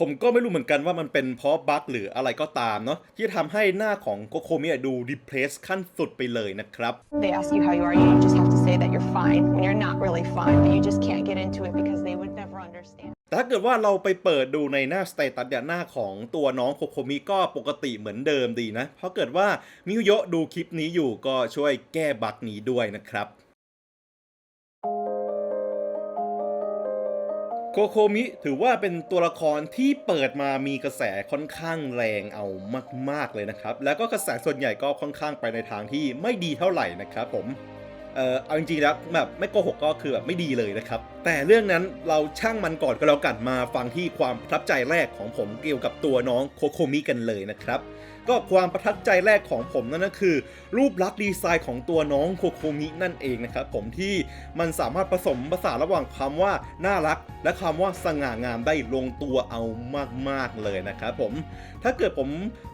ผมก็ไม่รู้เหมือนกันว่ามันเป็นเพราะบั๊กหรืออะไรก็ตามเนาะที่ทำให้หน้าของโกโคมิดูดีเพรสขั้นสุดไปเลยนะครับ They ask you how you are, you just have to say that you're fine when you're not really fine, but you just can't get into it because they would never understand. แต่ถ้าเกิดว่าเราไปเปิดดูในหน้าสเตตัสเนี่ยหน้าของตัวน้องโคโคมิก็ปกติเหมือนเดิมดีนะ เพราะเกิดว่ามิโยะดูคลิปนี้อยู่ก็ช่วยแก้บั๊กนี้ด้วยนะครับ โคโคมิถือว่าเป็นตัวละครที่เปิดมามีกระแสค่อนข้างแรงเอามาก ๆเลยนะครับ แล้วก็กระแสส่วนใหญ่ก็ค่อนข้างไปในทางที่ไม่ดีเท่าไหร่นะครับผม เออเอาจริงๆแล้วแบบไม่โกหกก็คือแบบไม่ดีเลยนะครับ แต่เรื่องนั้นเราช่างมันก่อนก็แล้วกันมาฟังที่ความประทับใจแรกของผมเกี่ยวกับตัวน้องโคโคมิกันเลยนะครับ ก็ความประทับใจแรกของผมนั่นก็คือ รูปลักษณ์ดีไซน์ของตัวน้องโคโคมินั่นเองนะครับผมที่มันสามารถผสมผสานระหว่างคำว่าน่ารัก และคำว่าสง่างามได้ลงตัวเอามากๆเลยนะครับผมถ้าเกิดผม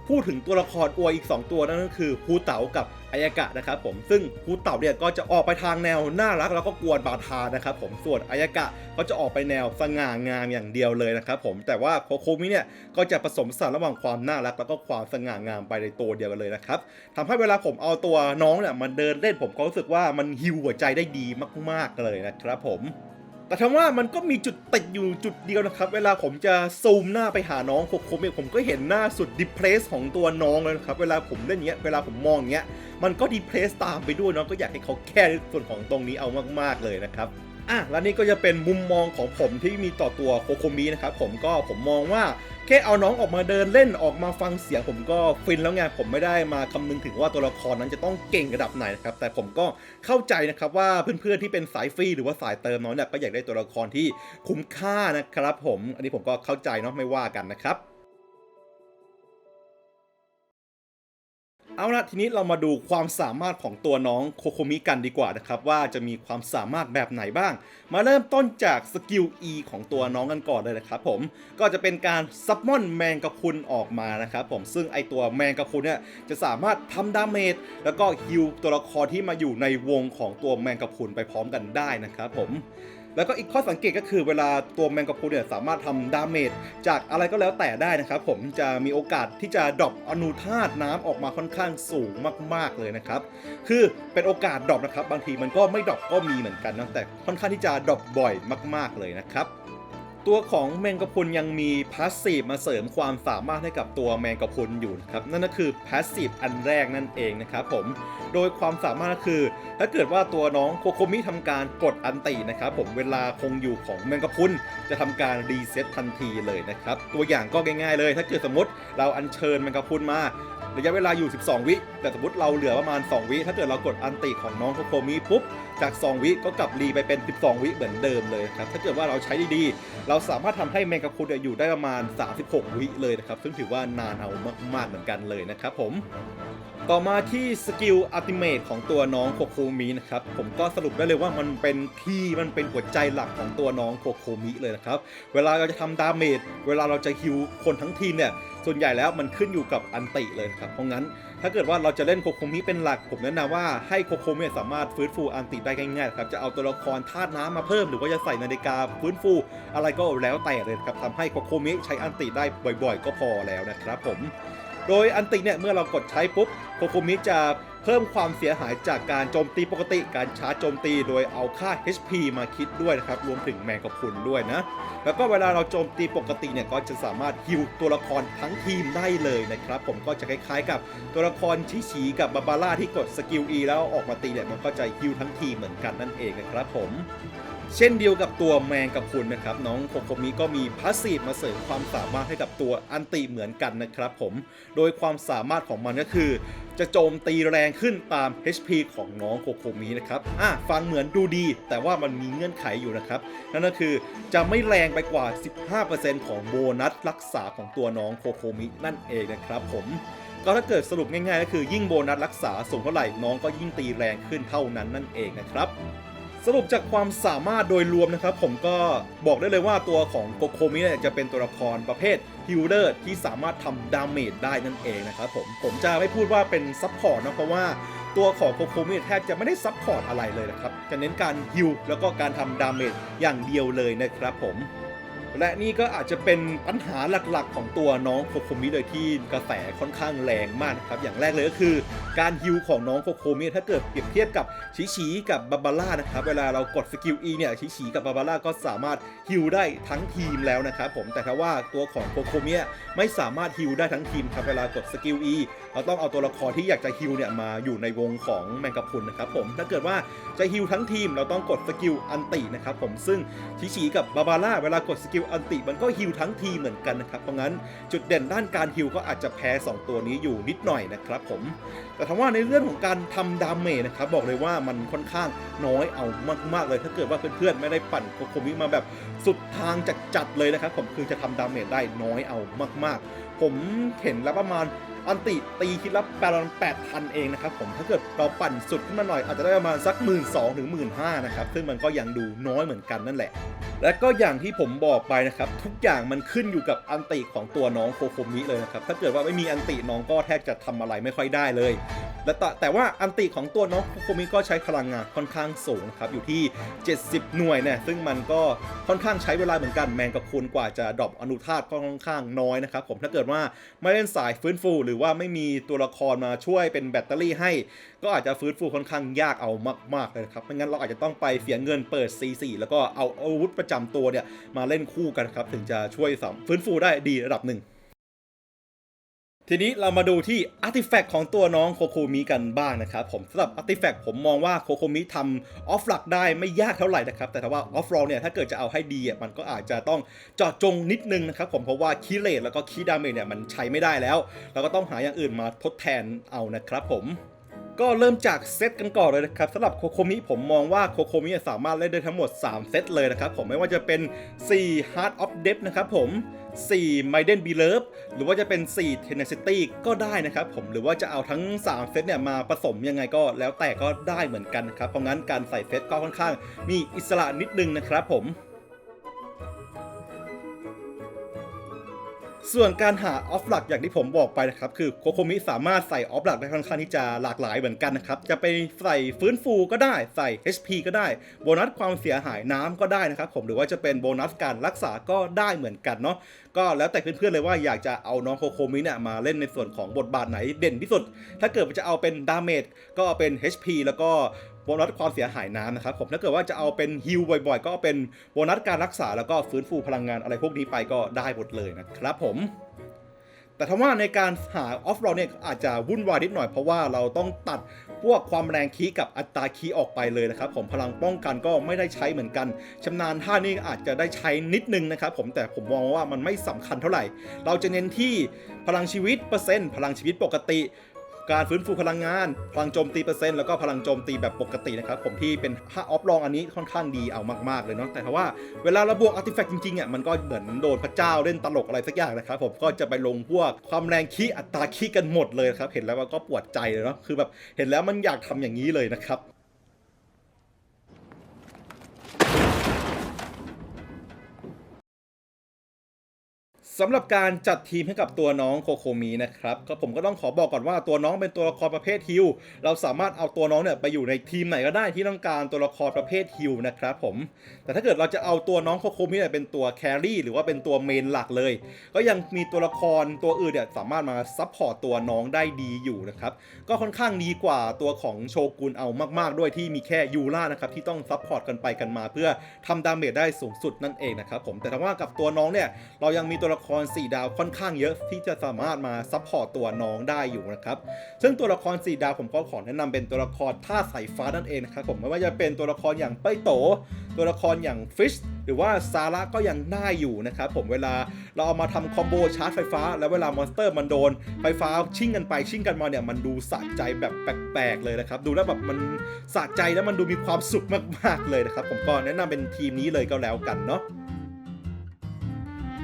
พูดถึงตัวละครอวยอีก 2 ตัวนั่นก็คือฮูเต๋ากับอายากะนะครับผมซึ่งฮูเต๋าเนี่ยก็จะออกไปทางแนวน่ารักแล้วก็กวนบาทานะครับผมส่วนอายากะก็จะออกไปแนวสง่างามอย่างเดียวเลยนะครับผมแต่ว่าโคโคมิเนี่ยก็จะผสมผสานระหว่างความน่ารักแล้วก็ความสง่างามไปในตัวเดียวกันเลยนะครับทำให้เวลาผมเอาตัวน้องเนี่ยมาเดินเล่นผมก็รู้สึกว่ามันฮิวหัวใจได้ดีมากๆเลยนะครับผมแต่ทั้งว่ามันก็มีจุดติดอยู่จุดเดียวนะครับ เวลาผมจะซูมหน้าไปหาน้องโคโคมิผมก็เห็นหน้าสุดดิเพรสของตัวน้องเลยนะครับ เวลาผมเล่นเงี้ยเวลาผมมองเงี้ย มันก็ดิเพรสตามไปด้วยเนาะก็อยากให้เขาแก้ส่วนของตรงนี้เอามากๆเลยนะครับ อะแล้วนี่ก็จะเป็นมุมมองของผมที่มีต่อตัวโคโคมินะครับผมก็ผมมองว่าแค่เอาน้องออกมาเดินเล่นออกมาฟังเสียง ผมก็ฟินแล้วไงผมไม่ได้มาคำนึงถึงว่าตัวละครนั้นจะต้องเก่งระดับไหนนะครับแต่ผมก็เข้าใจนะครับว่าเพื่อนๆที่เป็นสายฟรีหรือว่าสายเติมน้องเนี่ยก็อยากได้ตัวละครที่คุ้มค่านะครับผมอันนี้ผมก็เข้าใจเนาะไม่ว่ากันนะครับ เอาละทีนี้เรามาดูความสามารถของตัวน้องโคโคมิกันดีกว่านะครับ ว่าจะมีความสามารถแบบไหนบ้าง มาเริ่มต้นจากสกิล E ของตัวน้องกันก่อนเลยนะครับผมก็จะเป็นการซับมอนแมงกะพุนออกมานะครับผมซึ่งไอตัวแมงกะพุนเนี่ยจะสามารถทำดาเมจแล้วก็ฮิวตัวละครที่มาอยู่ในวงของตัวแมงกะพุนไปพร้อมกันได้นะครับผม แล้วก็อีกข้อสังเกตก็คือเวลาตัวแมงกะพรุนเนี่ยสามารถทำดาเมจจากอะไรก็แล้วแต่ได้นะครับผมจะมีโอกาสที่จะดรอปอนุธาตุน้ำออกมาค่อนข้างสูงมาก ๆเลยนะครับคือเป็นโอกาสดรอปนะครับบางทีมันก็ไม่ดรอปก็มีเหมือนกันนะแต่ค่อนข้างที่จะดรอปบ่อยมาก ๆเลยนะครับ ตัวของแมงกะพรุนยังมีพาสซีฟมาเสริมความสามารถให้กับตัวแมงกะพรุนอยู่นะครับนั่นก็คือพาสซีฟอันแรกนั่นเองนะครับผมโดยความสามารถก็คือ ถ้าเกิดว่าตัวน้องโคโคมิทำการกดอันตินะครับผมเวลาคงอยู่ของแมงกะพรุนจะทำการรีเซ็ตทันทีเลยนะครับตัวอย่างก็ง่ายๆเลย ถ้าเกิดสมมติเราอัญเชิญแมงกะพรุนมา ระยะเวลาอยู่ 12 วิ แต่สมมติเราเหลือประมาณ 2 วิ ถ้าเกิดเรากดอันติของน้องโคโคมิปุ๊บ จาก 2 วิก็กลับรีไปเป็น 12 วิเหมือนเดิมเลยครับ ถ้าเกิดว่าเราใช้ดีๆ เราสามารถทำให้แมงกะพรุนอยู่ได้ประมาณ 36 วิเลยนะครับ ซึ่งถือว่านานเอามากๆเหมือนกันเลยนะครับผม ต่อมาที่สกิลอัติเมตของตัวน้องโคโคมินะครับ ผมก็สรุปได้เลยว่ามันเป็นคีย์มันเป็นหัวใจหลักของตัวน้องโคโคมิเลยนะครับ เวลาเราจะทำดาเมจเวลาเราจะฮิวคนทั้งทีมเนี่ย ส่วนใหญ่แล้วมันขึ้นอยู่กับอันติเลยครับ เพราะงั้นถ้าเกิดว่าเราจะเล่นโคโคมิเป็นหลัก ผมแนะนำว่าให้โคโคมิสามารถฟื้นฟูอันติได้ง่ายๆครับ จะเอาตัวละครธาตุน้ำมาเพิ่มหรือว่าจะใส่นาฬิกาฟื้นฟู อะไรก็แล้วแต่เลยครับทำให้โคโคมิใช้อันติได้บ่อย ๆ ก็พอแล้วนะครับผม โดยอันติเนี่ยเมื่อเรากดใช้ปุ๊บโคโคมิจะเพิ่มความเสียหายจากการโจมตีปกติ การชาร์จโจมตีโดยเอาค่า HP มาคิดด้วยนะครับ รวมถึงแมงกะพรุนด้วยนะ แล้วก็เวลาเราโจมตีปกติเนี่ยก็จะสามารถฮิวตัวละครทั้งทีมได้เลยนะครับ ผมก็จะคล้ายๆ กับตัวละครชิฉีกับบาบาร่าที่กดสกิล E แล้วออกมาตีเนี่ยมันก็จะฮิวทั้งทีมเหมือนกันนั่นเองนะครับผม เช่นเดียวกับตัวแมงกะพรุนนะครับ น้องโคโคมิก็มีพาสซีฟมาเสริมความสามารถให้กับตัวอันติเหมือนกันนะครับผม โดยความสามารถของมันก็คือ จะโจมตีแรงขึ้นตาม HP ของน้องโคโคมินะครับอะฟังเหมือนดูดี แต่ว่ามันมีเงื่อนไขอยู่นะครับ นั่นก็คือจะไม่แรงไปกว่า 15%ของโบนัสรักษาของตัวน้องโคโคมินั่นเองนะครับผมก็ถ้าเกิดสรุปง่ายๆ ก็คือยิ่งโบนัสรักษาสูงเท่าไหร่น้องก็ยิ่งตีแรงขึ้นเท่านั้นนั่นเองนะครับ สรุปจากความสามารถโดยรวมนะครับ ผมก็บอกได้เลยว่าตัวของโกโคมิเนี่ยจะเป็นตัวละครประเภทฮิลเลอร์ที่สามารถทำดาเมจได้นั่นเองนะครับผมผมจะไม่พูดว่าเป็นซับพอร์ตนะเพราะว่าตัวของโกโคมิแทบจะไม่ได้ซับพอร์ตอะไรเลยนะครับจะเน้นการฮิลแล้วก็การทำดาเมจอย่างเดียวเลยนะครับผม และนี่ก็อาจจะเป็นปัญหาหลักๆ ของตัวน้องโคโคมิเลยที่กระแสค่อนข้างแรงมากนะครับ อย่างแรกเลยก็คือ การฮิวของน้องโคโคมิถ้าเกิดเปรียบเทียบกับชิชีกับบาบาร่านะครับเวลาเรากดสกิล E เนี่ยชิชีกับบาบาร่าก็สามารถฮิวได้ทั้งทีมแล้วนะครับผมแต่ถ้าว่าตัวของโคโคมิไม่สามารถฮิวได้ทั้งทีมครับเวลากดสกิล E เราต้องเอาตัวละครที่อยากจะฮิวเนี่ยมาอยู่ในวงของแมงกะพรุนนะครับผมถ้าเกิดว่าจะฮิวทั้งทีมเราต้องกดสกิลอันตินะครับผมซึ่งชิชีกับบาบาร่าเวลากดสกิลอันติมันก็ฮิวทั้งทีเหมือนกันนะครับ เพราะงั้นจุดเด่นด้านการฮิวก็อาจจะแพ้สองตัวนี้อยู่นิดหน่อยนะครับผม แต่ถามว่าในเรื่องของการทำดาเมจนะครับบอกเลยว่ามันค่อนข้างน้อยเอามากๆเลย ถ้าเกิดว่าเพื่อนๆไม่ได้ปั่นโคโคมิมาแบบสุดทางจัดๆเลยนะครับผมคือจะทำดาเมจได้น้อยเอามากๆ ผมเห็นแล้วประมาณอันติตีคิดละประมาณแปดพันเองนะครับผมถ้าเกิดเราปั่นสุดขึ้นมาหน่อยอาจจะได้ประมาณสักหมื่นสองถึงหมื่นห้านะครับซึ่งมันก็ยังดูน้อยเหมือนกันนั่นแหละ และก็อย่างที่ผมบอกไปนะครับ ทุกอย่างมันขึ้นอยู่กับอันติของตัวน้องโคโคมิเลยนะครับถ้าเกิดว่าไม่มีอันติน้องก็แทบจะทำอะไรไม่ค่อยได้เลย และแต่แต่ว่าอันติของตัวน้องโคโคมิก็ใช้พลังงานค่อนข้างสูงนะครับอยู่ที่ 70 หน่วยเนี่ยซึ่งมันก็ค่อนข้างใช้เวลาเหมือนกันแมงกะพรุนกว่าจะดรอปอนุธาตุก็ค่อนข้างน้อยนะครับผมถ้าเกิดว่าไม่เล่นสายฟื้นฟู หรือว่าไม่มีตัวละครมาช่วยเป็นแบตเตอรี่ให้ ก็อาจจะฟื้นฟูค่อนข้างยากเอามากๆเลยครับไม่งั้นเราอาจจะต้องไปเสียเงินเปิด C4 แล้วก็เอาอาวุธประจำตัวเนี่ยมาเล่นคู่กันครับถึงจะช่วยสำฟื้นฟูได้ดีระดับหนึ่ง ทีนี้เรามาดูที่อาร์ติแฟกต์ของตัวน้องโคโคมิกันบ้างนะครับผมสำหรับอาร์ติแฟกต์ผมมองว่าโคโคมิทำออฟหลักได้ไม่ยากเท่าไหร่นะครับ แต่ถ้าว่าออฟรอเนี่ยถ้าเกิดจะเอาให้ดีมันก็อาจจะต้องเจาะจงนิดนึงนะครับผมเพราะว่าคีเลตแล้วก็คีดาเมจเนี่ยมันใช้ไม่ได้แล้ว เราก็ต้องหาอย่างอื่นมาทดแทนเอานะครับผม ก็เริ่มจากเซตกันก่อนเลยนะครับสำหรับโคโคมิผมมองว่าโคโคมิสามารถเล่นได้ทั้งหมด 3 เซตเลยนะครับผมไม่ว่าจะเป็น 4 Heart of Depth นะครับผม 4 Maiden Beloved หรือว่าจะเป็น 4 Tenacity ก็ได้นะครับผมหรือว่าจะเอาทั้ง 3 เซตเนี่ยมาผสมยังไงก็แล้วแต่ก็ได้เหมือนกันนะครับเพราะงั้นการใส่เซตก็ค่อนข้างมีอิสระนิดนึงนะครับผม ส่วนการหาออฟหลักอย่างที่ผมบอกไปนะครับคือโคโคมิสามารถใส่ออฟหลักได้ค่อนข้างที่จะหลากหลายเหมือนกันนะครับจะไปใส่ฟื้นฟูก็ได้ใส่ HP ก็ได้โบนัสความเสียหายน้ำก็ได้นะครับผมหรือว่าจะเป็นโบนัสการรักษาก็ได้เหมือนกันเนาะก็แล้วแต่เพื่อนๆเลยว่าอยากจะเอาน้องโคโคมิเนี่ยมาเล่นในส่วนของบทบาทไหนเด่นที่สุด ถ้าเกิดจะเอาเป็นดาเมจก็เอาเป็น HP แล้วก็ โบนัสความเสียหายน้ำนะครับผมถ้าเกิดว่าจะเอาเป็นฮิลบ่อยๆ ก็เป็นโบนัสการรักษาแล้วก็ฟื้นฟูพลังงานอะไรพวกนี้ไปก็ได้หมดเลยนะครับผมแต่ถ้าว่าในการหาออฟโรดเนี่ยอาจจะวุ่นวายนิดหน่อยเพราะว่าเราต้องตัดพวกความแรงคีย์กับอัตราคีย์ออกไปเลยนะครับผมพลังป้องกันก็ไม่ได้ใช้เหมือนกันชำนาญท่านี่อาจจะได้ใช้นิดนึงนะครับผมแต่ผมมองว่ามันไม่สำคัญเท่าไหร่ เราจะเน้นที่พลังชีวิตเปอร์เซ็นต์พลังชีวิตปกติ การฟื้นฟูพลังงาน พลังโจมตีเปอร์เซ็นต์แล้วก็พลังโจมตีแบบปกตินะครับผมที่เป็นค่าออฟลองอันนี้ค่อนข้างดีเอามากๆเลยเนาะแต่ถ้าว่าเวลาเราบวกอาร์ติแฟกต์จริงๆอะมันก็เหมือนโดนพระเจ้าเล่นตลกอะไรสักอย่างนะครับผมก็จะไปลงพวกความแรงขี้อัตราขี้กันหมดเลยครับเห็นแล้วก็ปวดใจเลยเนาะคือแบบเห็นแล้วมันอยากทำอย่างนี้เลยนะครับ สำหรับการจัดทีมให้กับตัวน้องโคโคมีนะครับก็ผมก็ต้องขอบอกก่อนว่าตัวน้องเป็นตัวละครประเภทฮิลเราสามารถเอาตัวน้องเนี่ยไปอยู่ในทีมไหนก็ได้ที่ต้องการตัวละครประเภทฮิลนะครับผมแต่ถ้าเกิดเราจะเอาตัวน้องโคโคมีเนี่ยเป็นตัวแครี่หรือว่าเป็นตัวเมนหลักเลย ก็ยังมีตัวละครตัวอื่นเนี่ยสามารถมาซัพพอร์ตตัวน้องได้ดีอยู่นะครับก็ค่อนข้างดีกว่าตัวของโชกุนเอามากๆ ด้วยที่มีแค่ยูล่านะครับที่ต้องซัพพอร์ตกันไปกันมา เพื่อทำดาเมจได้สูงสุดนั่นเองนะครับผมแต่ถ้าว่ากับตัวน้องเนี่ยเรายังมีตัวละครร 4 ดาวค่อนข้างเยอะที่จะสามารถมาซัพพอร์ตตัวน้องได้อยู่นะครับ ซึ่งตัวละคร 4 ดาวผมก็ขอแนะนำเป็นตัวละครท่าสายฟ้านั่นเองนะครับผมไม่ว่าจะเป็นตัวละครอย่างเป้ยโต ตัวละครอย่างฟิชหรือว่าซาระก็ยังได้อยู่นะครับผมเวลาเราเอามาทำคอมโบชาร์จไฟฟ้า แล้วเวลามอนสเตอร์มันโดน ไฟฟ้าชิ่งกันไปชิ่งกันมาเนี่ยมันดูสะใจแบบแปลกๆเลยนะครับดูแล้วแบบมันสะใจแล้วมันดูมีความสุขมากๆเลยนะครับผมก็แนะนำเป็นทีมนี้เลยก็แล้วกันเนาะ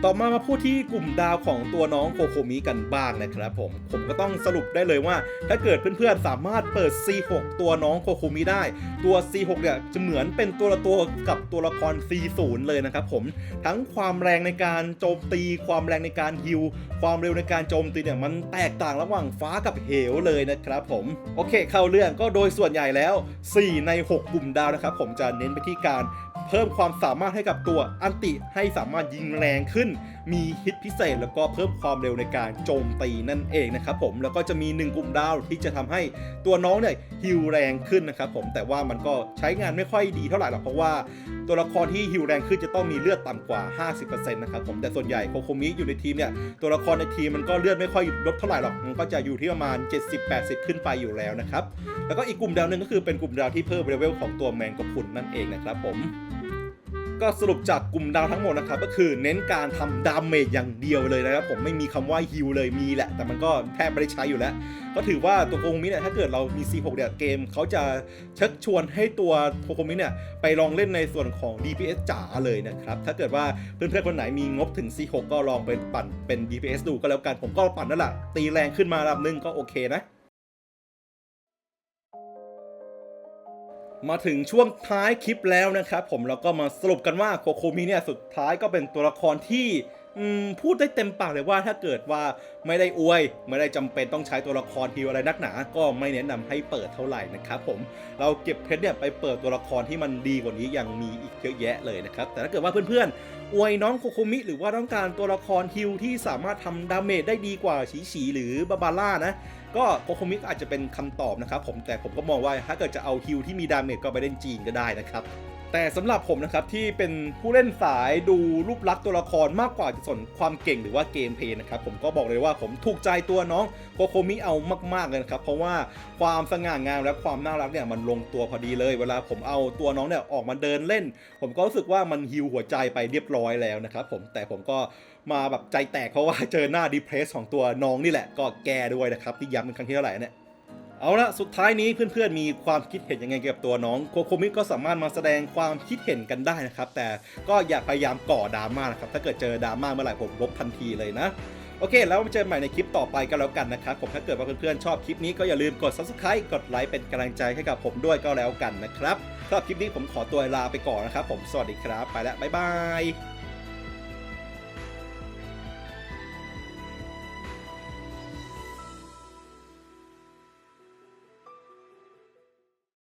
ต่อมามาพูดที่กลุ่มดาวของตัวน้องโคโคมิกันบ้างนะครับผม ผมก็ต้องสรุปได้เลยว่า ถ้าเกิดเพื่อนๆสามารถเปิด C6 ตัวน้องโคโคมิได้ ตัว C6 เนี่ยจะเหมือนเป็นตัวละตัวกับตัวละคร C0 เลยนะครับผม ทั้งความแรงในการโจมตี ความแรงในการฮิลความเร็วในการโจมตีเนี่ยมันแตกต่างระหว่างฟ้ากับเหวเลยนะครับผม โอเค เข้าเรื่องก็โดยส่วนใหญ่แล้ว 4 ใน 6 กลุ่มดาวนะครับผมจะเน้นไปที่การเพิ่มความสามารถให้กับตัวอันติให้สามารถยิงแรงขึ้นมีฮิตพิเศษแล้วก็เพิ่มความเร็วในการโจมตีนั่นเองนะครับผมแล้วก็จะมี 1 กลุ่มดาวที่จะทำให้ตัวน้องเนี่ยฮิลแรงขึ้นนะครับผมแต่ว่ามันก็ใช้งานไม่ค่อยดีเท่าไหร่หรอกเพราะว่าตัวละครที่ฮิวแรงขึ้นจะต้องมีเลือดต่ำกว่า 50%นะครับผมแต่ส่วนใหญ่โคโคมิอยู่ในทีมเนี่ยตัวละครในทีมมันก็เลือดไม่ค่อยลดเท่าไหร่หรอกมันก็จะอยู่ที่ประมาณ 70-80 ขึ้นไปอยู่แล้วนะครับแล้วก็อีกกลุ่มดาวหนึ่งก็คือเป็นกลุ่มดาวที่เพิ่มเลเวลของตัวแมงกะพรุนนั่นเองนะครับผม ก็สรุปจากกลุ่มดาวทั้งหมดนะครับก็คือเน้นการทำดาเมจอย่างเดียวเลยนะครับผมไม่มีคำว่าฮิลเลยมีแหละ แต่มันก็แทบไม่ได้ใช้อยู่แล้ว ก็ถือว่าตัวโคโคมิเนี่ยถ้าเกิดเรามี C6 เนี่ยเกมเขาจะชักชวนให้ตัวโคโคมิเนี่ยไปลองเล่นในส่วนของ DPS จ๋าเลยนะครับถ้าเกิดว่าเพื่อนๆคนไหนมีงบถึง C6 ก็ลองไปปั่นเป็น DPS ดูก็แล้วกันผมก็ปั่นนั่นแหละตีแรงขึ้นมาระดับหนึงก็โอเคนะ มาถึงช่วงท้ายคลิปแล้วนะครับผมเราก็มาสรุปกันว่าโคโคมิเนี่ยสุดท้ายก็เป็นตัวละครที่พูดได้เต็มปากเลยว่าถ้าเกิดว่าไม่ได้อวย ไม่ได้จำเป็นต้องใช้ตัวละครฮิวอะไรนักหนา ก็ไม่แนะนำให้เปิดเท่าไหร่นะครับผมเราเก็บเพชรเนี่ยไปเปิดตัวละครที่มันดีกว่านี้ยังมีอีกเยอะแยะเลยนะครับแต่ถ้าเกิดว่าเพื่อนๆอวยน้องโคโคมิหรือว่าต้องการตัวละครฮิวที่สามารถทำดาเมจได้ดีกว่าฉีฉีหรือบาบาร่านะ ก็โคโคมิก็อาจจะเป็นคำตอบนะครับผมแต่ผมก็มองว่าถ้าเกิดจะเอาฮิลที่มีดาเมจก็ไปเล่นจีนก็ได้นะครับ แต่สำหรับผมนะครับที่เป็นผู้เล่นสายดูรูปลักษณ์ตัวละครมากกว่าจะสนความเก่งหรือว่าเกมเพลย์นะครับผมก็บอกเลยว่าผมถูกใจตัวน้องโคโคมิเอามากๆเลยนะครับเพราะว่าความสง่างามและความน่ารักเนี่ยมันลงตัวพอดีเลย เวลาผมเอาตัวน้องเนี่ยออกมาเดินเล่น ผมก็รู้สึกว่ามันฮิวหัวใจไปเรียบร้อยแล้วนะครับผมแต่ผมก็มาแบบใจแตกเพราะว่าเจอหน้าดีเพรสของตัวน้องนี่แหละก็แกด้วยนะครับที่ย้ำเป็นครั้งที่เท่าไหร่เนี่ย เอาละสุดท้ายนี้เพื่อนๆมีความคิดเห็นยังไงเกี่ยวกับตัวน้องโคโคมิก็สามารถมาแสดงความคิดเห็นกันได้นะครับ แต่ก็อย่าพยายามก่อดราม่านะครับ ถ้าเกิดเจอดราม่าเมื่อไหร่ผมลบทันทีเลยนะ โอเค แล้วมาเจอกันใหม่ในคลิปต่อไปก็แล้วกันนะครับ ผมถ้าเกิดว่าเพื่อนๆชอบคลิปนี้ก็อย่าลืมกด subscribe กดไลค์เป็นกำลังใจให้กับผมด้วยก็แล้วกันนะครับสำหรับคลิปนี้ผมขอตัวลาไปก่อนนะครับผมสวัสดีครับ ไปแล้วบ๊ายบาย